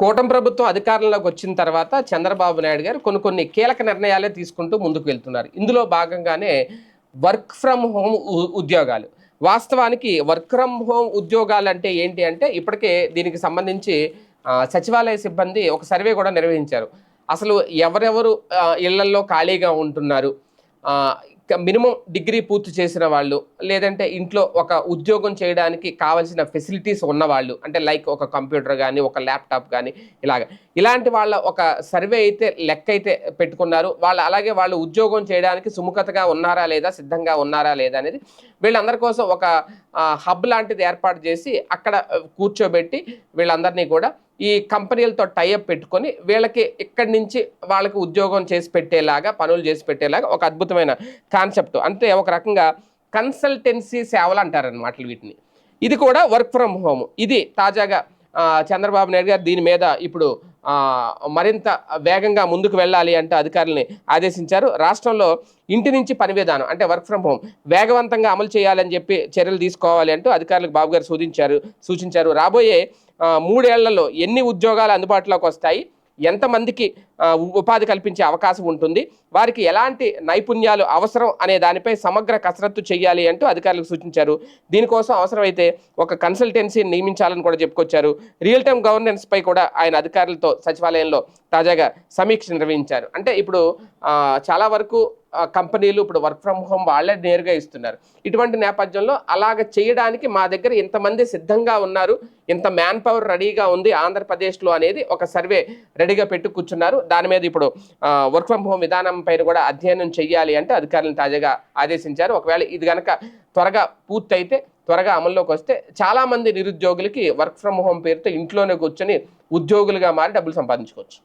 కూటమి ప్రభుత్వం అధికారంలోకి వచ్చిన తర్వాత చంద్రబాబు నాయుడు గారు కొన్ని కొన్ని కీలక నిర్ణయాలే తీసుకుంటూ ముందుకు వెళ్తున్నారు. ఇందులో భాగంగానే వర్క్ ఫ్రమ్ హోమ్ ఉద్యోగాలు. వాస్తవానికి వర్క్ ఫ్రమ్ హోమ్ ఉద్యోగాలు అంటే ఏంటి అంటే ఇప్పటికే దీనికి సంబంధించి సచివాలయ సిబ్బంది ఒక సర్వే కూడా నిర్వహించారు. అసలు ఎవరెవరు ఇళ్ళల్లో ఖాళీగా ఉంటున్నారు? మినిమం డిగ్రీ పూర్తి చేసిన వాళ్ళు లేదంటే ఇంట్లో ఒక ఉద్యోగం చేయడానికి కావాల్సిన ఫెసిలిటీస్ ఉన్నవాళ్ళు అంటే లైక్ ఒక కంప్యూటర్ కానీ ఒక ల్యాప్టాప్ కానీ ఇలాగ. ఇలాంటి వాళ్ళ ఒక సర్వే అయితే లెక్క అయితే పెట్టుకున్నారు. వాళ్ళు అలాగే వాళ్ళు ఉద్యోగం చేయడానికి సుముఖతగా ఉన్నారా లేదా సిద్ధంగా ఉన్నారా లేదా అనేది వీళ్ళందరి కోసం ఒక హబ్ లాంటిది ఏర్పాటు చేసి అక్కడ కూర్చోబెట్టి వీళ్ళందరినీ కూడా ఈ కంపెనీలతో టైఅప్ పెట్టుకొని వీళ్ళకి ఇక్కడి నుంచి వాళ్ళకి ఉద్యోగం చేసి పెట్టేలాగా పనులు చేసి పెట్టేలాగా ఒక అద్భుతమైన కాన్సెప్ట్ అంటే ఒక రకంగా కన్సల్టెన్సీ సేవలు అంటారనమాట వీటిని. ఇది కూడా వర్క్ ఫ్రమ్ హోమ్ ఇది తాజాగా చంద్రబాబు నాయుడు గారు దీని మీద ఇప్పుడు మరింత వేగంగా ముందుకు వెళ్ళాలి అంటే అధికారుల్ని ఆదేశించారు. రాష్ట్రంలో ఇంటి నుంచి పని విధానం అంటే వర్క్ ఫ్రమ్ హోమ్ వేగవంతంగా అమలు చేయాలని చెప్పి చర్యలు తీసుకోవాలి అంటూ అధికారులకు బాబు గారు సూచించారు సూచించారు. రాబోయే మూడేళ్ళలో ఎన్ని ఉద్యోగాలు అందుబాటులోకి వస్తాయి? ఎంతమందికి ఉపాధి కల్పించే అవకాశం ఉంటుంది? వారికి ఎలాంటి నైపుణ్యాలు అవసరం అనే దానిపై సమగ్ర కసరత్తు చేయాలి అంటూ అధికారులకు సూచించారు. దీనికోసం అవసరమైతే ఒక కన్సల్టెన్సీని నియమించాలని కూడా చెప్పుకొచ్చారు. రియల్ టైమ్ గవర్నెన్స్ పై కూడా ఆయన అధికారులతో సచివాలయంలో తాజాగా సమీక్ష నిర్వహించారు. అంటే ఇప్పుడు చాలా వరకు కంపెనీలు ఇప్పుడు వర్క్ ఫ్రమ్ హోమ్ వాళ్ళే నేరుగా ఇస్తున్నారు. ఇటువంటి నేపథ్యంలో అలాగ చేయడానికి మా దగ్గర ఇంతమంది సిద్ధంగా ఉన్నారు. ఇంత మ్యాన్ పవర్ రెడీగా ఉంది ఆంధ్రప్రదేశ్లో అనేది ఒక సర్వే రెడీగా పెట్టు కూర్చున్నారు. దాని మీద ఇప్పుడు వర్క్ ఫ్రమ్ హోమ్ విధానం పైన కూడా అధ్యయనం చేయాలి అంటే అధికారులను తాజాగా ఆదేశించారు. ఒకవేళ ఇది కనుక త్వరగా పూర్తయితే త్వరగా అమల్లోకి వస్తే చాలామంది నిరుద్యోగులకి వర్క్ ఫ్రమ్ హోమ్ పేరుతో ఇంట్లోనే కూర్చొని ఉద్యోగులుగా మారి డబ్బులు సంపాదించుకోవచ్చు.